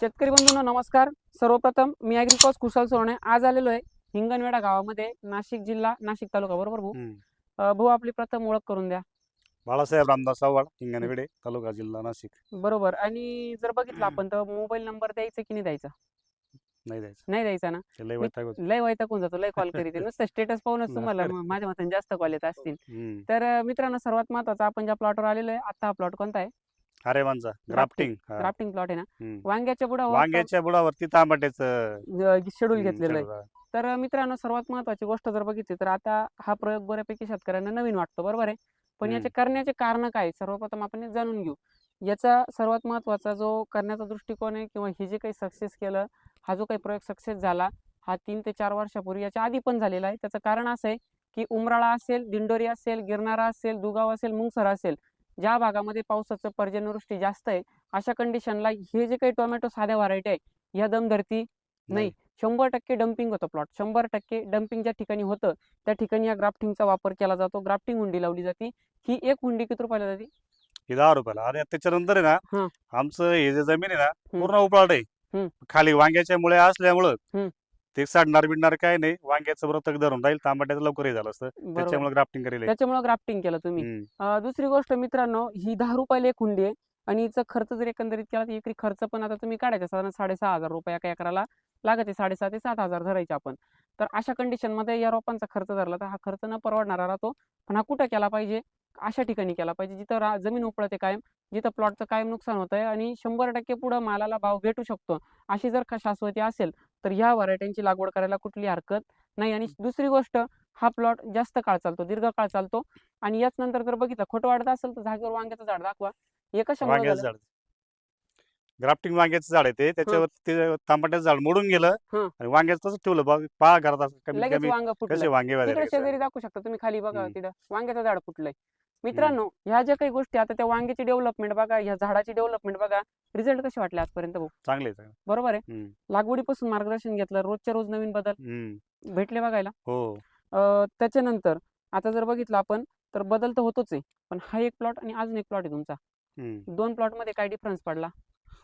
शेतकरी बंधूंनो नमस्कार. सर्वप्रथम मी अॅग्रिकॉस कुशल सोने आज आलेलो आहे हिंगणवेडा गावामध्ये नाशिक जिल्हा नाशिक तालुका. बरोबर भाऊ? हम्म. अं, भाऊ आपली प्रथम ओळख करून द्या. बाळासाहेब रामदास आव्हाड हिंगणवेडे तालुका जिल्हा नाशिक. बरोबर. आणि जर बघितलं आपण तर मोबाईल नंबर द्यायचा की नाही द्यायचा? नाही द्यायचं. नाही द्यायचा ना? ते लय मी- वैताग होतो. लय वैतागून जातो लय कॉल करीत नुसतं स्टेटस पाहूनच. तुम्हाला म- माझ्या मताने जास्त कॉल येत असतील. हम्म. तर अं, मित्रांनो सर्वात महत्त्वाचा आपण ज्या प्लॉटवर आलेलो आहे आता हा प्लॉट कोणता आहे? ग्राफ्टिंग हा. ग्राफ्टिंग प्लॉट आहे ना हम्म. वांग्याच्या बुडा वांग्याच्या बुडावरती तांबट्याचं शेड्यूल घेतलेलं आहे. तर मित्रांनो सर्वात महत्वाची गोष्ट जर बघितली तर आता हा प्रयोग बऱ्यापैकी शेतकऱ्यांना नवीन वाटतो बरोबर आहे पण हम्म. याचे करण्याचे कारण काय आहे? सर्वप्रथम आपण हे जाणून घेऊ याचा सर्वात महत्त्वाचा जो करण्याचा दृष्टिकोन आहे किंवा हे जे काही सक्सेस केलं हा जो काही प्रयोग सक्सेस झाला हा तीन ते चार वर्षापूर्वी याच्या आधी पण झालेला आहे त्याचं कारण असं आहे की उमराळा असेल दिंडोरी असेल गिरणारा असेल दुगाव असेल मुंगसर असेल ज्या भागामध्ये पावसाचं पर्जन्यवृष्टी जास्त आहे अशा कंडिशनला हे जे काही टोमॅटो साध्या व्हरायटी आहे या दमधरती नाही शंभर टक्के डम्पिंग होतं प्लॉट शंभर टक्के डम्पिंग ज्या ठिकाणी होतं त्या ठिकाणी या ग्राफ्टिंगचा वापर केला जातो ग्राफ्टिंग हुंडी लावली जाते ही एक हुंडी किती रुपयाला जाते हे दहा रुपयाला आणि त्याच्यानंतर आहे. ना आमचं हे जे जमीन आहे ना. पूर्ण उपळाट आहे. खाली वांग्याच्या मुळे असल्यामुळं. ते साडणार बिडणार काय नाही वांग्याचं व्रतक धरून राहील तांबट्याचं लवकर हे झालं असतं. बरोबर. त्याच्यामुळे ग्राफ्टिंग करेल त्याच्यामुळे ग्राफ्टिंग केलं तुम्ही. हम्म. अं, दुसरी गोष्ट मित्रांनो ही दहा रुपयाला एक हुंडी आहे आणि हिचा खर्च जर एकंदरीत केला तर एकरी खर्च पण आता तुम्ही काढायचा साधारण साडेसहा हजार रुपये एका एकराला लागते साडेसहा ते सात हजार धरायचे आपण. तर अशा कंडिशनमध्ये या रोपांचा खर्च धरला तर हा खर्च न परवडणारा राहतो. पण हा कुठं केला पाहिजे? अशा ठिकाणी केला पाहिजे जिथं रा- जमीन उपळते कायम जिथं प्लॉटचं कायम नुकसान होत आहे आणि शंभर टक्के पुढं मालाला भाव भेटू शकतो. अशी जर का शाश्वती असेल तर ह्या व्हरायटींची लागवड करायला कुठली हरकत नाही. आणि दुसरी गोष्ट हा प्लॉट जास्त काळ चालतो दीर्घ काळ चालतो. आणि याच नंतर जर बघितलं खोटं वाढत असेल तर जागेवर वांग्याचं झाड दाखवा. हे कशामुळे झालं? ग्राफ्टिंग वांग्याचं झाड आहे ते. त्याच्यावर ते तांबट्याचं झाड मोडून गेलं. आणि वांग्याचं तसंच ठेवलं. बघ पहा घरात कमी वांग शेजारी दाखवू शकता तुम्ही खाली बघा. तिथं. वांग्याचं झाड फुटलंय. मित्रांनो ह्या ज्या काही गोष्टी आता त्या वांग्याची डेव्हलपमेंट बघा ह्या झाडाची डेव्हलपमेंट बघा रिझल्ट कसे वाटले आजपर्यंत भाऊ चांगले बरोबर आहे हम्म. लागवडीपासून मार्गदर्शन घेतलं रोजच्या रोज नवीन बदल हम्म. भेटले बघायला हो अं, त्याच्यानंतर आता जर बघितलं आपण तर बदल तर होतोच आहे पण हा एक प्लॉट आणि अजून एक प्लॉट आहे तुमचा हम्म. दोन प्लॉटमध्ये काय डिफरन्स पडला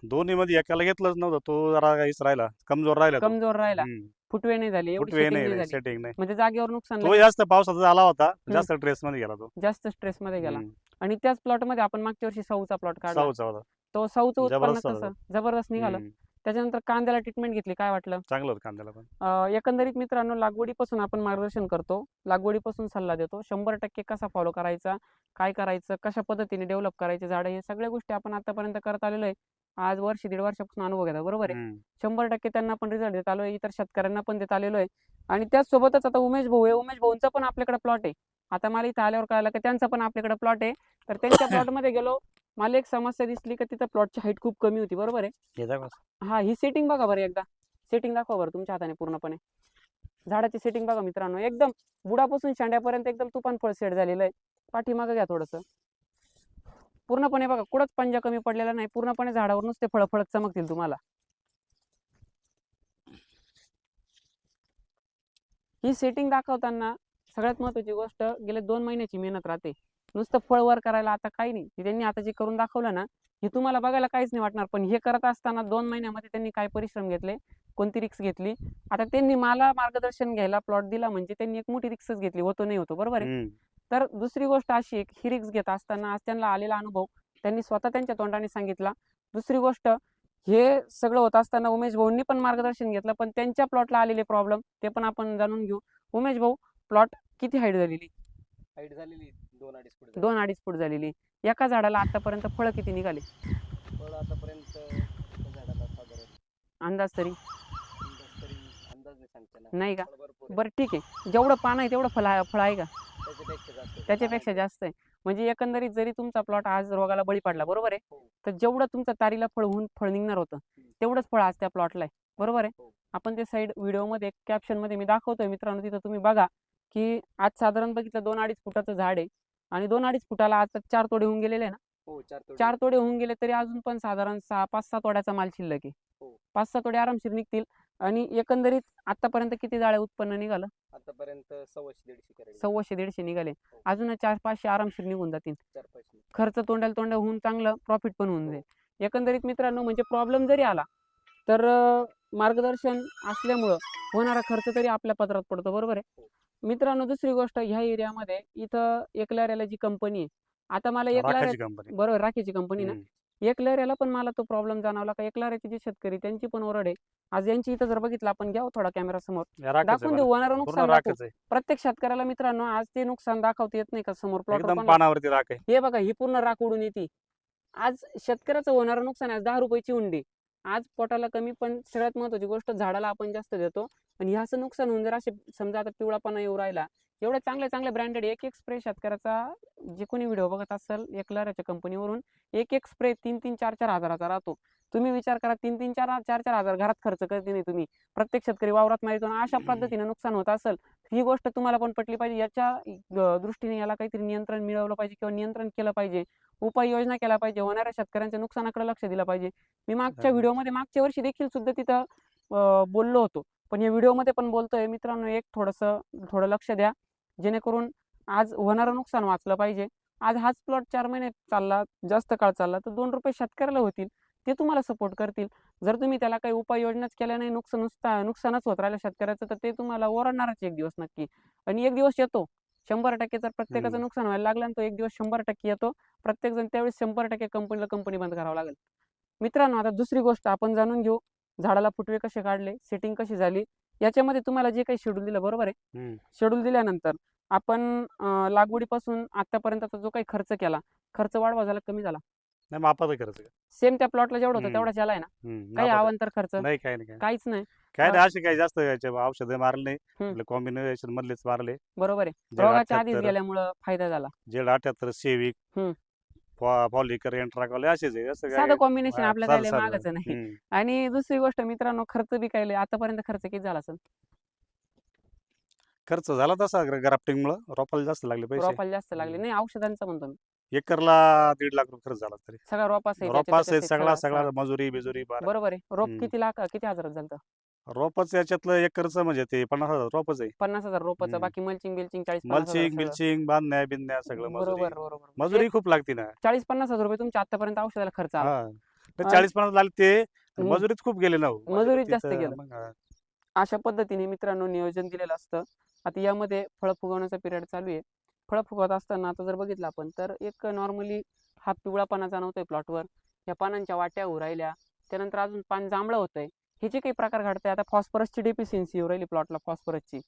दोन्ही मध्ये एकाला घेतलंच नव्हतं तो जरा काहीच राहिला कमजोर राहिला तो. कमजोर राहिला हम्म. फुटवे नाही झाले एवढी फुटवे setting नाही झाली. सेटिंग नाही. म्हणजे जागेवर नुकसान तो जास्त पावसाचा झाला होता जास्त ट्रेस मध्ये गेला तो. जास्त स्ट्रेस मध्ये गेला. हम्म. आणि त्याच प्लॉटमध्ये आपण मागच्या वर्षी सऊचा प्लॉट काढला. साऊचा होता. तो सऊचं उत्पन्न जबरदस्त कसं. जबरदस्त निघालं. हम्म. त्याच्यानंतर कांद्याला ट्रीटमेंट घेतली काय वाटलं? चांगलं होतं कांद्याला पण. अं, एकंदरीत मित्रांनो लागवडीपासून आपण मार्गदर्शन करतो. लागवडीपासून सल्ला देतो. शंभर टक्के कसा फॉलो करायचा काय करायचं कशा पद्धतीने डेव्हलप करायचे झाडं हे सगळ्या गोष्टी आपण आतापर्यंत करत आलेलो आहे. आज वर्ष दीड वर्षापासून अनुभव घेतात बरोबर आहे. शंभर टक्के त्यांना पण रिझल्ट देत आलोय इतर शेतकऱ्यांना पण देत आलेलो आहे. आणि त्याचसोबतच आता उमेश भाऊ आहे उमेश भाऊंचा पण आपल्याकडे प्लॉट आहे. आता मला इथं आल्यावर कळालं की त्यांचा पण आपल्याकडे प्लॉट आहे. तर त्यांच्या प्लॉटमध्ये गेलो मला एक समस्या दिसली की तिथं प्लॉटची हाईट खूप कमी होती बरोबर आहे. हे. हा ही सेटिंग बघा बरं एकदा. सेटिंग दाखवा बरं तुमच्या हाताने पूर्णपणे. झाडाची सेटिंग बघा मित्रांनो एकदम बुडापासून शांड्यापर्यंत एकदम तुफान फळ सेट झालेलं आहे. पाठीमागं घ्या थोडंसं. पूर्णपणे बघा कुठंच पंजा कमी पडलेला नाही. पूर्णपणे झाडावर नुसते फळफळत चमकतील तुम्हाला. ही सेटिंग दाखवताना सगळ्यात महत्वाची गोष्ट गेल्या दोन महिन्याची मेहनत राहते. नुसतं फळ वर करायला आता काही नाही. त्यांनी आता जे करून दाखवलं ना हे तुम्हाला बघायला काहीच नाही वाटणार. पण हे करत असताना दोन महिन्यामध्ये त्यांनी काय परिश्रम घेतले कोणती रिक्स घेतली? आता त्यांनी मला मार्गदर्शन घ्यायला प्लॉट दिला म्हणजे त्यांनी एक मोठी रिक्सच घेतली होतो नाही होतो. बरोबर आहे? तर दुसरी गोष्ट अशी ही रिक्स घेत असताना आज त्यांना आलेला अनुभव त्यांनी स्वतः त्यांच्या तोंडाने सांगितला. दुसरी गोष्ट हे सगळं होत असताना उमेश भाऊंनी पण मार्गदर्शन घेतलं पण त्यांच्या प्लॉटला आलेले प्रॉब्लेम ते पण आपण जाणून घेऊ. उमेश भाऊ प्लॉट किती हाईट झालेली? हाईट झालेली दोन अडीच फूट दोन अडीच फूट झालेली. एका झाडाला आतापर्यंत फळं किती निघाले? फळ आतापर्यंत झाडाला अंदाज तरी. नाही का. बरं ठीक आहे जेवढं पान आहे तेवढं फळ आहे फळ आहे का त्याच्यापेक्षा जास्त आहे. म्हणजे एकंदरीत जरी तुमचा प्लॉट आज रोगाला बळी पडला बरोबर आहे हो. तर जेवढं तुमचं तारीला फळ होऊन फळ निघणार होतं तेवढंच फळ आज त्या प्लॉटला आहे बरोबर आहे हो. आपण ते साईड व्हिडिओमध्ये कॅप्शनमध्ये मी दाखवतोय मित्रांनो तिथं तुम्ही बघा की आज साधारण बघितलं दोन अडीच फुटाचं झाड आहे आणि दोन अडीच फुटाला आता चार तोडे होऊन गेलेले आहे ना हो चार तोडे. होऊन गेले तरी अजून पण साधारण सहा पाच सहा तोड्याचा माल शिल्लक आहे. पाच सहा तोडे आरामशीर निघतील आणि एकंदरीत आतापर्यंत किती जाळ्या उत्पन्न निघालं? आतापर्यंत सव्वाशे दीडशे करायचे सव्वाशे दीडशे निघाले. अजून चार पाचशे आरामशीर निघून जातील. खर्च तोंडाला तोंड होऊन चांगलं प्रॉफिट पण होऊन जाईल. एकंदरीत मित्रांनो म्हणजे प्रॉब्लेम जरी आला तर मार्गदर्शन असल्यामुळं होणारा खर्च तरी आपल्या पदरात पडतो बरोबर आहे? मित्रांनो दुसरी गोष्ट ह्या एरियामध्ये इथं एकलाऱ्याला जी कंपनी आहे आता मला एकलाऱ्या बरोबर राखेची कंपनी ना? एकलाऱ्याला पण मला तो प्रॉब्लेम जाणवला का एकलाऱ्याचे जे शेतकरी त्यांची पण ओरड आहे. आज यांची इथं जर बघितलं आपण घ्यावं थोडा कॅमेरा समोर. दाखवून देऊ होणारं नुकसान दाखवू. प्रत्येक शेतकऱ्याला मित्रांनो आज ते नुकसान दाखवता येत नाही का समोर प्लॉट हे बघा ही पूर्ण राख उडून येते. आज शेतकऱ्याचं होणारं नुकसान आहे आज दहा रुपयाची उंडी. आज पोटाला कमी पण सगळ्यात महत्वाची गोष्ट झाडाला आपण जास्त देतो. आणि हे असं नुकसान होऊन जर असे समजा आता पिवळापणा येऊ राहिला एवढ्या चांगल्या चांगल्या ब्रँडेड एक एक स्प्रे शेतकऱ्याचा जे कोणी व्हिडिओ बघत असेल एकलाऱ्याच्या कंपनीवरून एक एक स्प्रे तीन तीन चार चार हजाराचा राहतो. तुम्ही विचार करा तीन तीन चार चार चार हजार घरात खर्च करते नाही तुम्ही. प्रत्येक शेतकरी वावरात मारितो आणि अशा पद्धतीने नुकसान होत असेल ही गोष्ट तुम्हाला पण पटली पाहिजे. याच्या दृष्टीने याला काहीतरी नियंत्रण मिळवलं पाहिजे किंवा नियंत्रण केलं पाहिजे. उपाययोजना केल्या पाहिजे. होणाऱ्या शेतकऱ्यांच्या नुकसानाकडे लक्ष दिलं पाहिजे. मी मागच्या. व्हिडिओमध्ये मागच्या वर्षी देखील सुद्धा तिथं बोललो होतो. पण या व्हिडिओमध्ये पण बोलतोय. मित्रांनो एक थोडंसं थोडं लक्ष द्या. जेणेकरून आज होणारं नुकसान वाचलं पाहिजे. आज हाच प्लॉट चार महिने चालला जास्त काळ चालला तर दोन रुपये शेतकऱ्याला होतील. ते तुम्हाला सपोर्ट करतील. जर तुम्ही त्याला काही उपाययोजनाच केल्या नाही नुकसान नुसता नुकसानच होत राहिलं शेतकऱ्याचं तर ते तुम्हाला ओरडणारच एक दिवस नक्की. आणि एक दिवस येतो. शंभर टक्के जर प्रत्येकाचं. नुकसान व्हायला लागलं तो एक दिवस शंभर टक्के येतो प्रत्येक जण त्यावेळेस शंभर टक्के कंपनीला कंपनी बंद करावं लागेल. मित्रांनो आता दुसरी गोष्ट आपण जाणून घेऊ. झाडाला फुटवे कसे काढले सेटिंग कशी झाली याच्यामध्ये तुम्हाला जे काही शेड्यूल दिलं बरोबर आहे. शेड्यूल दिल्यानंतर आपण लागवडीपासून आतापर्यंतचा जो काही खर्च केला खर्च वाढवा झाला कमी झाला. नाही मापात खरंच. सेम त्या प्लॉटला जेवढं होतं हम्म. तेवढाच याला आहे ना हम्म, काही. अवांतर खर्च नाही काही नाही काही काहीच नाही काय. नाही असे काही जास्त याचे औषध मारले हम्म. नाही कॉम्बिनेशन मधलेच मारले बरोबर आहे जेड रोगाच्या आधीच 78, गेल्यामुळं फायदा झाला जेड अठ्याहत्तर सेविक हम्म. पॉलिकर एंट्राकॉले असेच आहे असं साधं कॉम्बिनेशन हा, आपल्या साधं- काय साधं. मागच नाही हम्म. आणि दुसरी गोष्ट मित्रांनो खर्च बी काय लय आतापर्यंत खर्च किती झाला असेल खर्च झाला तसा ग्राफ्टिंग मुळे रोपाला जास्त लागले पैसे रोपाला जास्त लागले हम्म. नाही औषधांचं म्हणतो मी एकरला दीड लाख रुपये खर्च झाला तरी सगळा त्याच्यात आहे ते सगळा सगळा- मजुरी बिजुरी बारा बरोबर आहे रोप हम्म. किती लाख किती हजारात झालं रोपच याच्यातलं एकरचं म्हणजे ते पन्नास हजार रोपच आहे पन्नास हजार रोपाचं हम्म. बाकी मल्चिंग बिल्चिंग चाळीस पन्नास हजार मल्चिंग सगळं. बिल्चिंग बांधण्या बिंदण्या सगळं मजुरी बरोबर बरोबर मजुरी खूप लागते ना चाळीस पन्नास हजार रुपये तुमच्या आतापर्यंत औषधाला खर्च आला हा आणि- ते चाळीस पन्नास लागले ते हम्म. मजुरीत खूप गेले ना हो. मजुरीत जास्त तिथं गेलं. मग, हा. अशा पद्धतीने मित्रांनो नियोजन दिलेलं असतं आता यामध्ये फळं फुगवण्याचा पिरियड चालू आहे फळं फुगवत असताना आता जर बघितलं आपण तर एक नॉर्मली हा पिवळापणा जाणवतोय प्लॉटवर या पानांच्या वाट्या होऊ राहिल्या त्यानंतर अजून पान जांभळं होतंय. हे जे काही प्रकार घडतंय आता फॉस्फरसची डेफिशियन्सी उरायली राहिली प्लॉटला फॉस्फरसची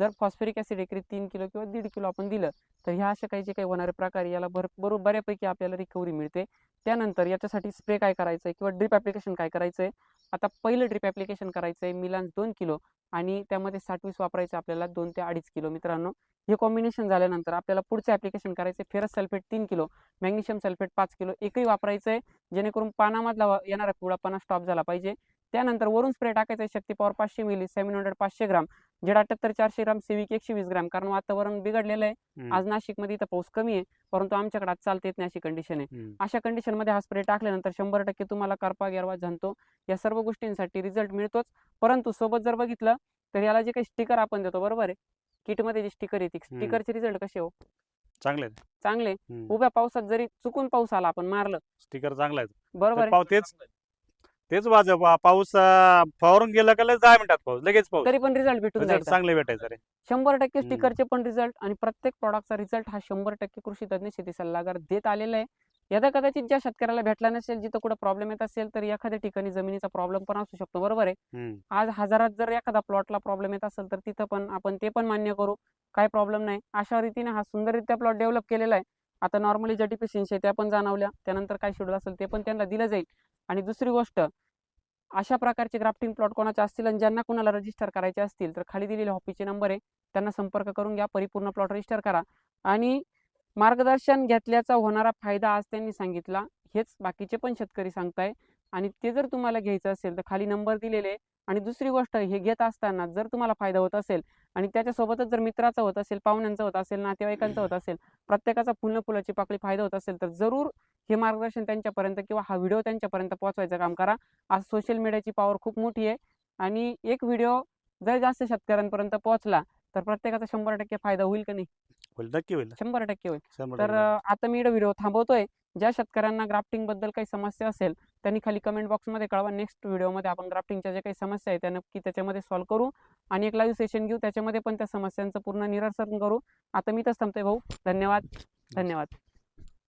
जर फॉस्फरिक ॲसिड एकरी तीन किलो किंवा दीड किलो आपण दिलं तर ह्या अशा काही जे काही होणारे प्रकार याला भर बरोबर बऱ्यापैकी आपल्याला रिकव्हरी मिळते. त्यानंतर याच्यासाठी स्प्रे काय करायचं आहे किंवा ड्रिप ॲप्लिकेशन काय करायचं आहे आता पहिलं ड्रिप ॲप्लिकेशन करायचं आहे मिलान दोन किलो. आणि त्यामध्ये साठवीस वापरायचं आपल्याला दोन ते अडीच किलो मित्रांनो. हे कॉम्बिनेशन झाल्यानंतर आपल्याला पुढचं ॲप्लिकेशन करायचं आहे फेरस सल्फेट तीन किलो मॅग्नेशियम सल्फेट पाच किलो एकही वापरायचं आहे. जेणेकरून पानामधला येणारा पिवळा पाना स्टॉप झाला पाहिजे. त्यानंतर वरून स्प्रे टाकायचं आहे शक्ती पॉवर पाचशे मिली सेव्हन हंड्रेड पाचशे ग्राम. जेड अठ्याहत्तर चारशे ग्राम सेविक एकशे वीस ग्राम. कारण वातावरण बिघडलेलं आहे. आज नाशिकमध्ये इथं पाऊस कमी आहे. परंतु आमच्याकडे आज चालता येत नाही अशी कंडिशन आहे. अशा कंडिशनमध्ये हा स्प्रे टाकल्यानंतर शंभर टक्के तुम्हाला करपा गेरवा जाणतो या सर्व गोष्टींसाठी रिझल्ट मिळतोच. परंतु सोबत जर बघितलं तर याला जे काही स्टिकर आपण देतो बरोबर आहे? किटमध्ये जे स्टिकर येते. स्टिकरचे रिझल्ट कसे हो? चांगले. चांगले. उभ्या पावसात जरी चुकून पाऊस आला आपण मारलं. स्टिकर चांगला आहे. बरोबर तेच तेच वाज पा- पाऊस अं, फवारून गेला का लगेच दहा मिनिटात पाऊस लगेच पाऊस. तरी पण रिझल्ट भेटून जायचा. चांगले भेटायचं रे. शंभर टक्के हम्म. स्टिकरचे पण रिझल्ट आणि प्रत्येक प्रॉडक्टचा रिझल्ट हा शंभर टक्के कृषी तज्ञ शेती सल्लागार देत आलेला आहे. यदा कदाचित ज्या शेतकऱ्याला भेटला नसेल जिथं कुठं प्रॉब्लेम येत असेल तर एखाद्या ठिकाणी जमिनीचा प्रॉब्लेम पण असू शकतो. बरोबर आहे? हम्म. आज हजारात जर एखादा प्लॉटला प्रॉब्लेम येत असेल तर तिथं पण आपण ते पण मान्य करू. काय प्रॉब्लेम नाही. अशा रीतीने हा सुंदररित्या प्लॉट डेव्हलप केलेला आहे. आता नॉर्मली ज्या डिफिशियन्सी त्या पण जाणवल्या त्यानंतर काय शेड्यूल असेल ते पण त्यांना दिलं जाईल. आणि दुसरी गोष्ट अशा प्रकारचे ग्राफ्टिंग प्लॉट कोणाचे असतील आणि ज्यांना कोणाला रजिस्टर करायचे असतील तर खाली दिलेले हॉपीचे नंबर आहे. त्यांना संपर्क करून घ्या परिपूर्ण प्लॉट रजिस्टर करा. आणि मार्गदर्शन घेतल्याचा होणारा फायदा आज त्यांनी सांगितला. हेच बाकीचे पण शेतकरी सांगताय. आणि ते जर तुम्हाला घ्यायचं असेल तर खाली नंबर दिलेले आणि दुसरी गोष्ट हे घेत असताना जर तुम्हाला फायदा होत असेल आणि त्याच्यासोबतच जर मित्राचा होत असेल पाहुण्यांचा होत असेल नातेवाईकांचा होत असेल प्रत्येकाचा फुलं फुलाची पाकळी फायदा होत असेल तर जरूर हे मार्गदर्शन त्यांच्यापर्यंत किंवा हा व्हिडिओ त्यांच्यापर्यंत पोहोचवायचं काम करा. आज सोशल मीडियाची पॉवर खूप मोठी आहे आणि एक व्हिडिओ जर जास्त शेतकऱ्यांपर्यंत पोहोचला तर प्रत्येकाचा शंभर टक्के फायदा होईल का नाही? होईल. नक्की होईल. शंभर टक्के होईल. शंभर तर टक्के. आता मी व्हिडिओ थांबवतोय. ज्या शेतकऱ्यांना ग्राफ्टिंगबद्दल काही समस्या असेल त्यांनी खाली कमेंट बॉक्समध्ये कळवा. नेक्स्ट व्हिडिओमध्ये आपण ग्राफ्टिंगच्या ज्या काही समस्या आहेत त्या नक्की त्याच्यामध्ये सॉल्व्ह करू आणि एक लाईव्ह सेशन घेऊ. त्याच्यामध्ये पण त्या समस्यांचं पूर्ण निरसन करू. आता मी तर थांबतोय भाऊ. धन्यवाद. धन्यवाद.